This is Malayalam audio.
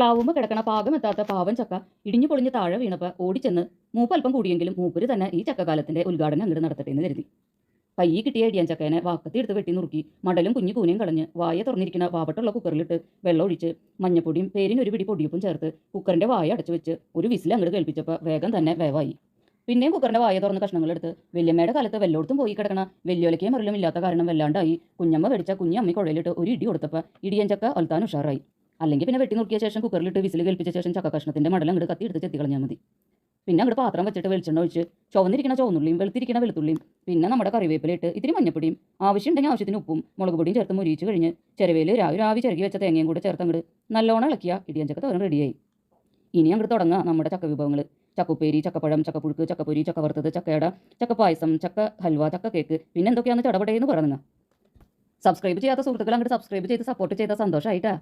പ്ലാവുമ്പ് കിടക്കണ പാകമെത്താത്ത പാവൻ ചക്ക ഇടിഞ്ഞു പൊളിഞ്ഞ് താഴെ വീണപ്പോൾ ഓടിച്ചെന്ന് മൂപ്പ് അല്പം കൂടിയെങ്കിലും മൂപ്പര് തന്നെ ഈ ചക്കകാലത്തിന്റെ ഉദ്ഘാടനം അങ്ങോട്ട് നടത്തട്ടെ എന്ന് കരുതി. കയ്യിൽ കിട്ടിയ ഇടിയാൻ ചക്കേനെ വാക്കത്തി എടുത്ത് വെട്ടി നുറുക്കി മടലും കുഞ്ഞു കൂനയും കളഞ്ഞ് വായ തുറന്നിരിക്കുന്ന പാവട്ടുള്ള കുക്കറിലിട്ട് വെള്ളം ഒഴിച്ച് മഞ്ഞപ്പൊടിയും പേരിനൊരു പിടി പൊടിയപ്പും ചേർത്ത് കുക്കറിന്റെ വായ അടച്ചു വെച്ച് ഒരു വിസിൽ അങ്ങോട്ട് കേൾപ്പിച്ചപ്പോൾ വേഗം തന്നെ വേവായി. പിന്നെയും കുക്കറിന്റെ വായ തുറന്ന് കഷ്ണങ്ങളെടുത്ത് വല്യമ്മയുടെ കാലത്ത് വെല്ലോടത്തും പോയി കിടക്കണ വെല്ലുവിലക്കേ മറിലും ഇല്ലാത്ത കാരണം വല്ലാണ്ടായി കുഞ്ഞമ്മ വെടിച്ച കുഞ്ഞമ്മ കുഴലിട്ട് ഒരു ഇടി കൊടുത്തപ്പോൾ ഇടിയൻ ചക്ക അൽത്താൻ ഉഷാറായി. അല്ലെങ്കിൽ പിന്നെ വെട്ടി നോക്കിയ ശേഷം കുക്കറിലിട്ട് വിസിൽ കേൾപ്പിച്ച ശേഷം ചക്ക കഷ്ണത്തിന്റെ മടൽ അങ്ങോട്ട് കത്തി എടുത്ത് ചെത്തി മതി. പിന്നെ അങ്ങോട്ട് പാത്രം വെച്ചിട്ട് വെളിച്ചെണ്ണ ഒഴിച്ച് ചുവന്നിരിക്കുന്ന ചുവന്നുള്ളിയും വെളുത്തിരിക്കുന്ന വെളുത്തുള്ളിയും പിന്നെ നമ്മുടെ കറിവേപ്പിലിട്ട് ഇത്തിരി മഞ്ഞപ്പൊടിയും ആവശ്യമുണ്ടെങ്കിൽ ആവശ്യത്തിന് ഉപ്പും മുളക് പൊടിയും ചേർത്ത് മുരിച്ച് കഴിഞ്ഞ് ചിരവേൽ രാവി രാവി ചിരകി വെച്ച തേങ്ങയും കൂടെ ചേർത്ത് അങ്ങോട്ട് നല്ലോണം ഇളക്കിയ ഇടിയൻ ചക്ക തോരൻ റെഡിയായി ഇനി അങ്ങോട്ട് തുടങ്ങാം നമ്മുടെ ചക്ക വിഭവങ്ങൾ ചക്കുപ്പേരി ചക്കപ്പഴം ചക്കപ്പുഴുക്ക് ചക്കപ്പൊരി ചക്ക വറുത്തത് ചക്കയട ചക്ക പായസം ചക്ക ഹൽവ ചക്ക കേക്ക് പിന്നെ എന്തൊക്കെയാണെന്ന് ചടപടയെന്ന് പറയുന്നത് സബ്സ്ക്രൈബ് ചെയ്യാത്ത സുഹൃത്തുക്കൾ അങ്ങോട്ട് സബ്സ്ക്രൈബ് ചെയ്ത് സപ്പോർട്ട് ചെയ്ത സന്തോഷമായിട്ടാ